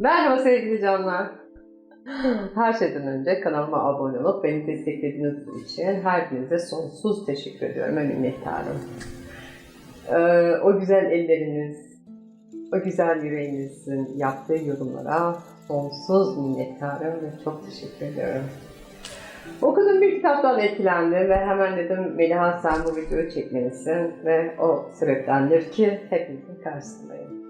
Merhaba sevgili canlar. Her şeyden önce kanalıma abone olup beni desteklediğiniz için her birinize sonsuz teşekkür ediyorum ve minnettarım. Ee, o güzel elleriniz, o güzel yüreğinizin yaptığı yorumlara sonsuz minnettarım ve çok teşekkür ediyorum. Okuduğum bir kitaptan etkilendim ve hemen dedim Meliha sen bu videoyu çekmelisin ve o sebeptendir ki hepinizin karşısındayım.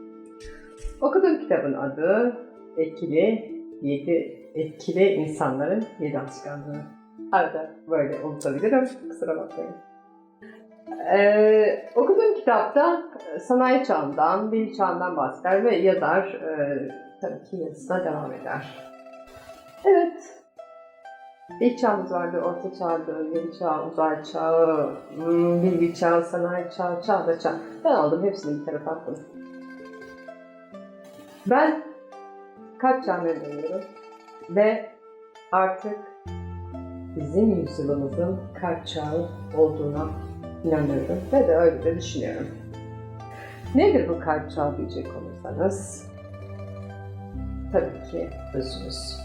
Okuduğum kitabın adı Etkili Yedi Etkili İnsanların Yedi Alışkanlığı. Arada böyle unutabilirim, kusura bakmayın. Ee, okuduğum kitapta sanayi çağından, bilgi çağından bahseder ve yazar e, tabii ki yazısına devam eder. Evet, İlk çağımız vardı, orta çağdı, yeni çağ, uzay çağı, hmm, bilgi çağı, sanayi çağı, çağda çağ. Ben aldım hepsini bir tarafa attım. Ben kalp çağına inanıyorum ve artık bizim yüzyılımızın kalp çağı olduğuna inanıyorum ve de öyle de düşünüyorum. Nedir bu kalp çağı diyecek olursanız? Tabii ki özümüz.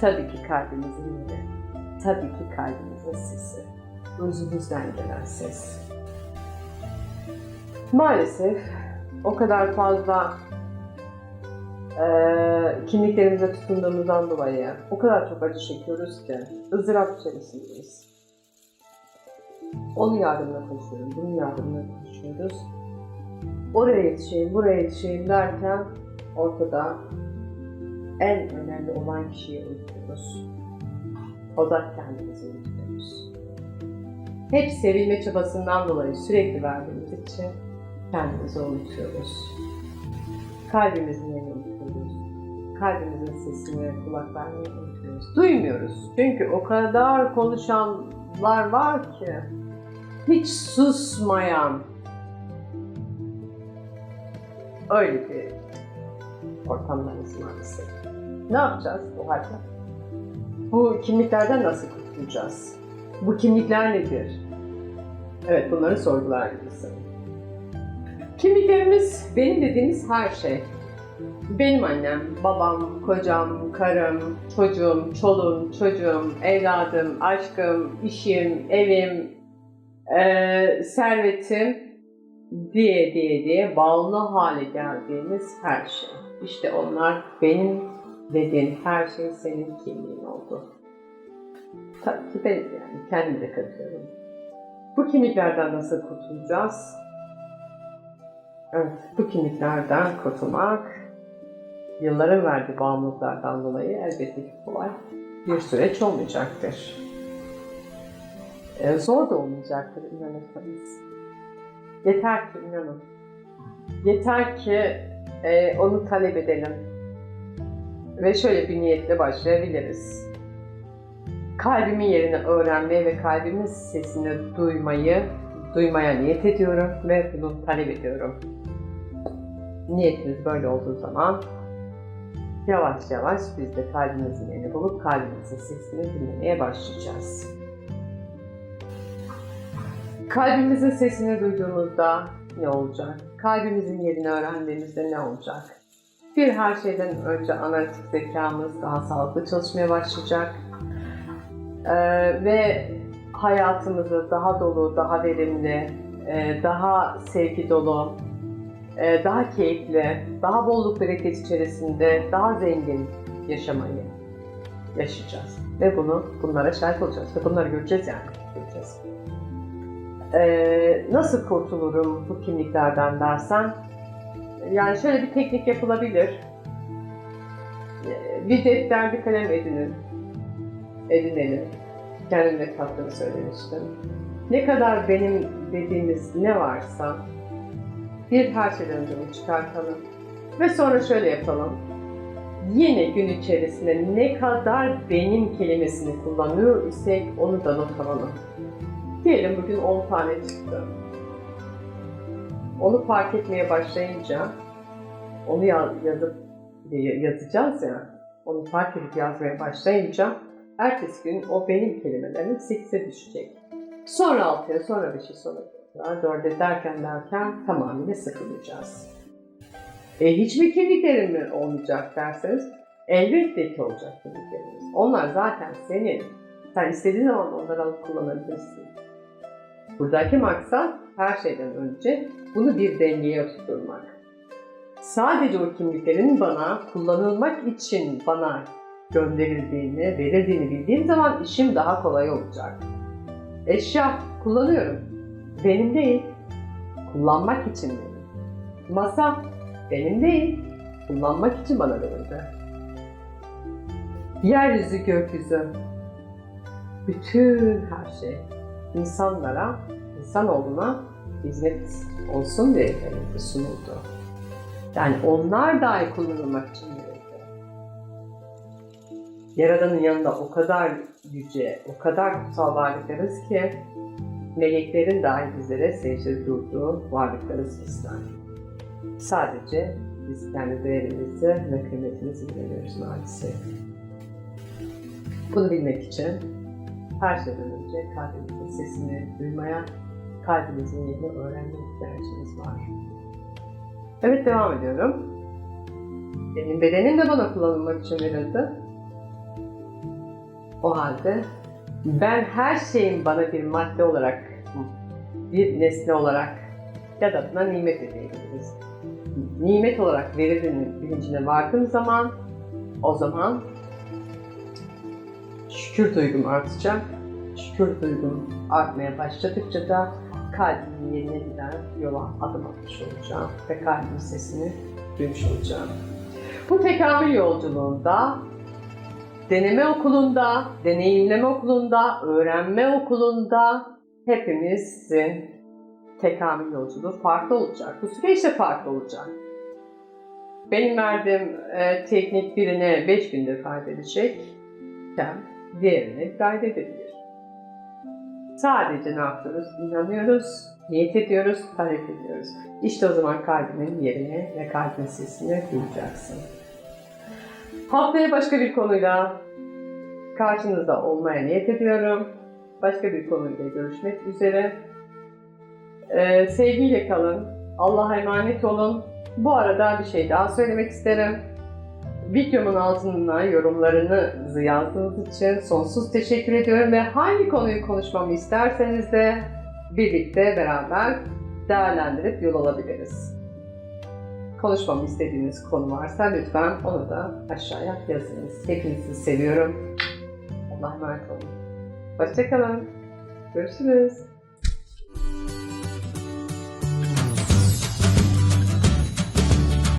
Tabii ki kalbimizin yeri. Tabii ki kalbimizin sesi. Özümüzden gelen ses. Maalesef o kadar fazla eee kimliklerimize tutunduğumuzdan dolayı o kadar çok acı çekiyoruz ki ızdırap içerisindeyiz. Onun yardımına koşuyoruz, bunun yardımına koşuyoruz. Oraya yetişeyim, buraya yetişeyim derken ortada en önemli olan kişiyi unutuyoruz. O da kendimizi unutuyoruz. Hep sevilme çabasından dolayı sürekli verdiğimiz için kendimizi unutuyoruz. Kalbimizin unutuyoruz. Kalbimizin sesine kulak vermeyi unutuyoruz. Duymuyoruz. Çünkü o kadar konuşanlar var ki hiç susmayan öyle bir ortamlarımız maalesef. Ne yapacağız bu halde? Bu kimliklerden nasıl kurtulacağız? Bu kimlikler nedir? Evet bunları sorgular gibisin. Kimliklerimiz benim dediğimiz her şey. Benim annem, babam, kocam, karım, çocuğum, çoluğum, çocuğum, evladım, aşkım, işim, evim, eee, servetim diye diye diye bağımlı hale geldiğimiz her şey. İşte onlar benim dediğin her şey senin kimliğin oldu. Tabii ki ben yani kendimi de katıyorum. Bu kimliklerden nasıl kurtulacağız? Evet, bu kimliklerden kurtulmak yılların verdiği bağımlılıklardan dolayı elbette ki kolay bir süreç olmayacaktır. Ee, zor da olmayacaktır inanırsanız. Yeter ki inanın. Yeter ki e, onu talep edelim. Ve şöyle bir niyetle başlayabiliriz. Kalbimin yerini öğrenmeye ve kalbimin sesini duymayı, duymaya niyet ediyorum ve bunu talep ediyorum. Niyetimiz böyle olduğu zaman yavaş yavaş biz de kalbimizin yerini bulup kalbimizin sesini dinlemeye başlayacağız. Kalbimizin sesini duyduğumuzda ne olacak? Kalbimizin yerini öğrendiğimizde ne olacak? Bir her şeyden önce analitik zekamız daha sağlıklı çalışmaya başlayacak. Ee, ve hayatımızı daha dolu, daha verimli, e, daha sevgi dolu, daha keyifli, daha bolluk bereket içerisinde, daha zengin yaşamayı yaşayacağız. Ve bunu bunlara şahit olacağız ve bunları göreceğiz yani. Göreceğiz. Ee, nasıl kurtulurum bu kimliklerden dersen, yani şöyle bir teknik yapılabilir. Ee, Bir defter, bir kalem edinin. Edinelim. Kendimle kattığını söylemiştim. Ne kadar benim dediğimiz ne varsa bir her şeyden çıkartalım. Ve sonra şöyle yapalım. Yine gün içerisinde ne kadar benim kelimesini kullanıyor isek onu da not alalım. Diyelim bugün 10 tane çıktı. Onu fark etmeye başlayınca onu yaz- yazıp yazacağız ya. Onu fark edip yazmaya başlayınca ertesi gün o benim kelimelerim 8'e düşecek. Sonra 6'ya, sonra 5'e, sonra 4'e derken derken tamamıyla sıkılacağız. E, hiç mi kimliklerin mi olmayacak derseniz elbette ki olacak kimlikleriniz. Onlar zaten senin. Sen istediğin zaman onları alıp kullanabilirsin. Buradaki maksat her şeyden önce bunu bir dengeye oturtmak. Sadece o kimliklerin bana kullanılmak için bana gönderildiğini, verildiğini bildiğim zaman işim daha kolay olacak. Eşya kullanıyorum. Benim değil. Kullanmak için benim. Masa benim değil. Kullanmak için bana verildi. Yeryüzü, gökyüzü. Bütün her şey insanlara, insanoğluna hizmet olsun diye elimize sunuldu. Yani onlar dahi kullanılmak için verildi. Yaradanın yanında o kadar yüce, o kadar kutsal varlıklarız ki meleklerin dahi bizlere secde durduğu varlıklarız bizler. Sadece biz kendi değerimizi ve kıymetimizi bilemiyoruz maalesef. Bunu bilmek için her şeyden önce kalbimizin sesini duymaya, kalbimizin yerini öğrenmeye ihtiyacımız var. Evet devam ediyorum. Benim bedenim de bana kullanılmak için verildi. O halde ben her şeyin bana bir madde olarak, bir nesne olarak ya da buna nimet de. Nimet olarak verildiğinin bilincine vardığım zaman o zaman şükür duygum artacak. Şükür duygum artmaya başladıkça da kalbimin yerine giden yola adım atmış olacağım ve kalbimin sesini duymuş olacağım. Bu tekamül yolculuğunda deneme okulunda, deneyimleme okulunda, öğrenme okulunda hepimizin tekamül yolculuğu farklı olacak. Bu süreç farklı olacak. Benim verdiğim e, teknik birine 5 günde fayda edecekken diğerine kaydedebilir. Sadece ne yapıyoruz? İnanıyoruz, niyet ediyoruz, talep ediyoruz. İşte o zaman kalbinin yerini ve kalbin sesini duyacaksın. Haftaya başka bir konuyla karşınızda olmaya niyet ediyorum. Başka bir konuyla görüşmek üzere. Ee, sevgiyle kalın. Allah'a emanet olun. Bu arada bir şey daha söylemek isterim. Videomun altına yorumlarınızı yazdığınız için sonsuz teşekkür ediyorum ve hangi konuyu konuşmamı isterseniz de birlikte beraber değerlendirip yol alabiliriz. Konuşmamı istediğiniz konu varsa lütfen onu da aşağıya yazınız. Hepinizi seviyorum. Allah'a emanet olun. Hoşçakalın. Görüşürüz.